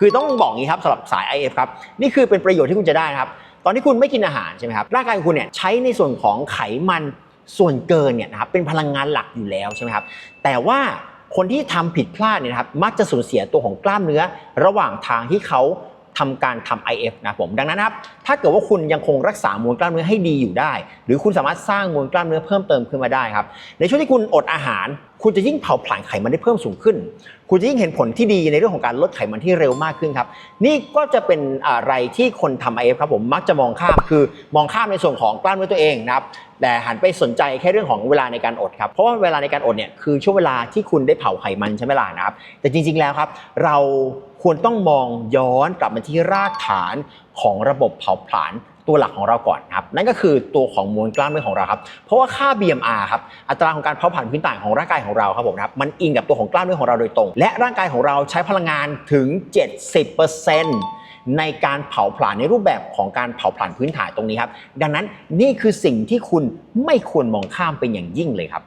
คือต้องบอกงี้ครับสำหรับสาย IF ครับนี่คือเป็นประโยชน์ที่คุณจะได้นะครับ ตอนที่คุณไม่กินอาหารใช่ไหมครับร่างกายของคุณเนี่ยใช้ในส่วนของไขมันส่วนเกินเนี่ยนะครับเป็นพลังงานหลักอยู่แล้วใช่ไหมครับแต่ว่าคนที่ทำผิดพลาดเนี่ยนะครับมักจะสูญเสียตัวของกล้ามเนื้อ ระหว่างทางที่เขาทำการทำ IF นะผมดังนั้นครับถ้าเกิดว่าคุณยังคงรักษามวลกล้ามเนื้อให้ดีอยู่ได้ หรือคุณสามารถสร้างมวลกล้ามเนื้อเพิ่มเติมขึ้นมาได้ครับในช่วงที่คุณอดอาหาร คุณจะยิ่งเผาผลาญไขมันได้เพิ่มสูงขึ้น คุณจะยิ่งเห็นผลที่ดีในเรื่องของการลดไขมันที่เร็วมากขึ้นครับ นี่ก็จะเป็นอะไรที่คนทำ IF ครับผมมักจะมองข้ามคือมองข้ามในส่วนของกล้ามเนื้อตัวเองนะครับแต่หันไปสนใจแค่เรื่องของเวลาในการอดครับ เพราะว่าเวลาในการอดเนี่ยคือช่วงเวลาที่คุณได้เผาไขมันใช่ไหมล่ะนะครับ แต่จริงๆแล้วครับ เราควรต้องมองย้อนกลับมาที่รากฐาน ของระบบเผาผลาญตัวหลักของเราก่อนครับนั่นก็คือตัวของมวลกล้ามเนื้อของเราครับเพราะว่าค่า BMR ครับอัตราของการเผาผลาญพื้นฐานของร่างกายของเราครับผมครับมันอิงกับตัวของกล้ามเนื้อของเราโดยตรง และร่างกายของเราใช้พลังงานถึง 70%ในการเผาผลาญในรูปแบบของการเผาผลาญพื้นฐานตรงนี้ครับดังนั้นนี่คือสิ่งที่คุณไม่ควรมองข้ามเป็นอย่างยิ่งเลยครับ